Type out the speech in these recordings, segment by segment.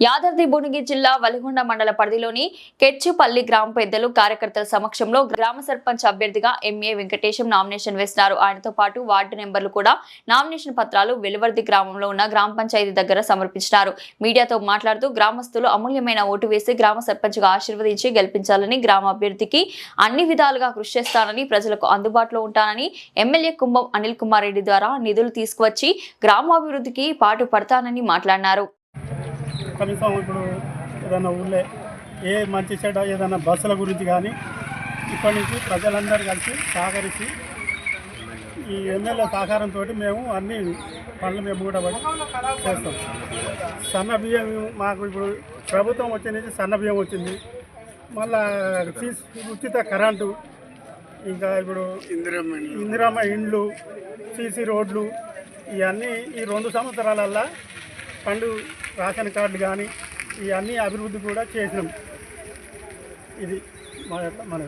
యాదాద్రి భువనగిరి జిల్లా వలిగొండ మండల పరిధిలోని కెచ్చుపల్లి గ్రామ పెద్దలు కార్యకర్తల సమక్షంలో గ్రామ సర్పంచ్ అభ్యర్థిగా ఎంఏ వెంకటేశం నామినేషన్ వేస్తున్నారు. ఆయనతో పాటు వార్డు నెంబర్లు కూడా నామినేషన్ పత్రాలు వెలువర్ది గ్రామంలో ఉన్న గ్రామ పంచాయతీ దగ్గర సమర్పించినారు. మీడియాతో మాట్లాడుతూ గ్రామస్తులు అమూల్యమైన ఓటు వేసి గ్రామ సర్పంచ్గా ఆశీర్వదించి గెలిపించాలని గ్రామ అభ్యర్థికి అన్ని విధాలుగా కృషి చేస్తానని ప్రజలకు అందుబాటులో ఉంటానని ఎమ్మెల్యే కుంభం అనిల్ కుమార్ రెడ్డి ద్వారా నిధులు తీసుకువచ్చి గ్రామాభివృద్ధికి పాటు పడతానని మాట్లాడినారు. కనీసం ఇప్పుడు ఏదైనా ఊళ్ళో ఏ మంచి చెడ్డ ఏదైనా బస్సుల గురించి కానీ ఇప్పటి నుంచి ప్రజలందరూ కలిసి సహకరించి ఈ ఎమ్మెల్యే సహకారంతో మేము అన్ని పనులు మేము కూడా పడి చేస్తాం. సన్న బియ్యం మాకు ఇప్పుడు ప్రభుత్వం వచ్చింది సన్న బియ్యం వచ్చింది. మళ్ళా ఫీజ్ ఉచిత కరెంటు ఇంకా ఇప్పుడు ఇందిరమ్మ ఇండ్లు సీసీ రోడ్లు ఇవన్నీ ఈ రెండు సంవత్సరాలల్లా పండు రేషన్ కార్డులు కానీ ఇవన్నీ అభివృద్ధి కూడా చేసినాం. ఇది మా యొక్క మన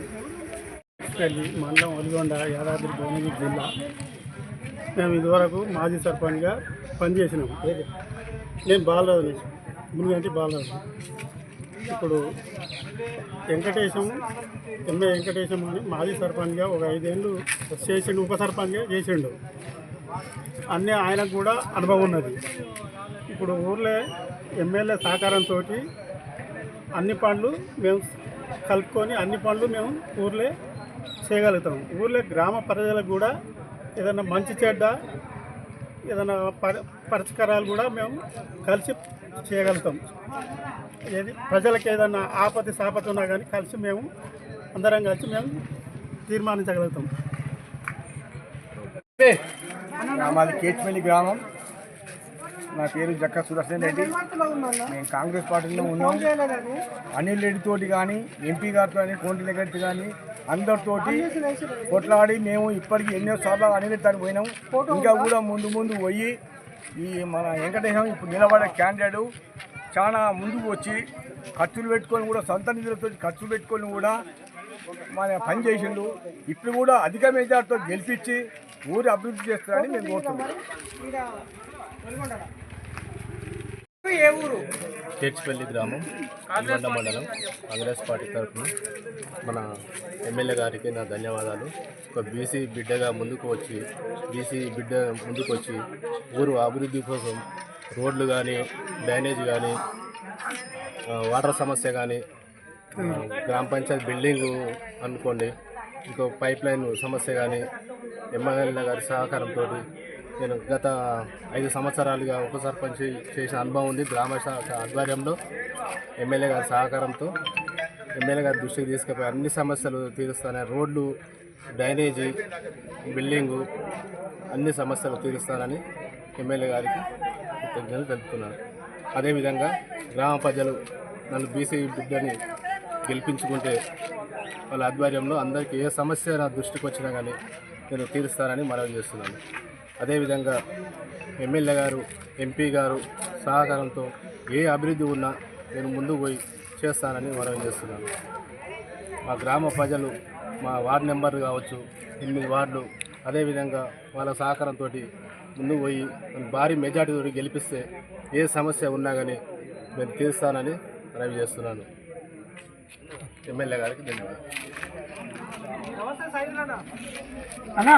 మండలం ఒలిగొండ యాదాద్రి భువనగిరి జిల్లా. మేము ఇదివరకు మాజీ సర్పంచ్గా పనిచేసినాము నేను బాలరాజుని. మునిగంటి బాలరాజు. ఇప్పుడు వెంకటేశం ఎంఏ వెంకటేశం అని మాజీ సర్పంచ్గా ఒక ఐదేళ్ళు చేసిండు ఉప సర్పంచ్గా చేసిండు. అన్నీ ఆయనకు కూడా అనుభవం ఉన్నది. ఇప్పుడు ఊర్లో ఎమ్మెల్యే సహకారంతో అన్ని పనులు మేము కలుపుకొని అన్ని పనులు మేము ఊర్లే చేయగలుగుతాం. ఊర్లో గ్రామ ప్రజలకు కూడా ఏదైనా మంచి చెడ్డ ఏదైనా పరి పరిష్కారాలు కూడా మేము కలిసి చేయగలుగుతాం. ఏది ప్రజలకు ఏదైనా ఆపత్తి సాపతి ఉన్నా కానీ కలిసి మేము అందరం కలిసి మేము తీర్మానించగలుగుతాం. మాది కేచ్పల్లి గ్రామం. నా పేరు జక్క సుదర్శన్ రెడ్డి. నేను కాంగ్రెస్ పార్టీలో ఉన్నాం అనిల్ రెడ్డి తోటి కానీ ఎంపీ గారితో కానీ కోంటి దగ్గర కానీ అందరితోటి కొట్లాడి మేము ఇప్పటికి ఎన్నో సార్లు అనిల్ రెడ్డి పోయినాం. ఇంకా కూడా ముందు ముందు పోయి ఈ మన వెంకటేశం ఇప్పుడు నిలబడే క్యాండిడేట్ చాలా ముందుకు వచ్చి ఖర్చులు పెట్టుకొని కూడా సొంత నిధులతో ఖర్చులు పెట్టుకొని కూడా మన పని చేసిండు. ఇప్పుడు కూడా అధిక మెజార్టీతో గెలిపించి ఊరి అభివృద్ధి చేస్తారని మేము కోరుతున్నాం చేర్చిపల్లి గ్రామం నల్గొండ మండలం కాంగ్రెస్ పార్టీ తరఫున మన ఎమ్మెల్యే గారికి నా ధన్యవాదాలు. ఒక బీసీ బిడ్డగా ముందుకు వచ్చి బీసీ బిడ్డ ముందుకు వచ్చి ఊరు అభివృద్ధి కోసం రోడ్లు కానీ డ్రైనేజ్ కానీ వాటర్ సమస్య కానీ గ్రామ పంచాయతీ బిల్డింగ్ అనుకోండి ఇంకో పైప్ లైన్ సమస్య కానీ ఎమ్మెల్యే గారి సహకారంతో నేను గత ఐదు సంవత్సరాలుగా ఉప సర్పంచ్ చేసిన అనుభవం ఉంది గ్రామ శాఖ ఆధ్వర్యంలో. ఎమ్మెల్యే గారి సహకారంతో ఎమ్మెల్యే గారి దృష్టికి తీసుకుపోయి అన్ని సమస్యలు తీరుస్తాను రోడ్లు డ్రైనేజీ బిల్డింగు అన్ని సమస్యలు తీరుస్తానని ఎమ్మెల్యే గారికి కృతజ్ఞతలు తెలుపుతున్నాను. అదేవిధంగా గ్రామ ప్రజలు నన్ను బీసీ బిడ్డని గెలిపించుకుంటే వాళ్ళ ఆధ్వర్యంలో అందరికీ ఏ సమస్య నా దృష్టికి వచ్చినా కానీ నేను తీరుస్తానని మనవి చేస్తున్నాను. అదేవిధంగా ఎమ్మెల్యే గారు ఎంపీ గారు సహకారంతో ఏ అభివృద్ధి ఉన్నా నేను ముందుకు పోయి చేస్తానని మనవి చేస్తున్నాను. మా గ్రామ ప్రజలు మా వార్డు నెంబర్ కావచ్చు ఎనిమిది వార్డులు అదేవిధంగా వాళ్ళ సహకారంతో ముందుకు పోయి భారీ మెజార్టీతో గెలిపిస్తే ఏ సమస్య ఉన్నా కానీ నేను తీరుస్తానని మనవి చేస్తున్నాను. ఎమ్మెల్యే గారికి ధన్యవాదాలు. అన్నా.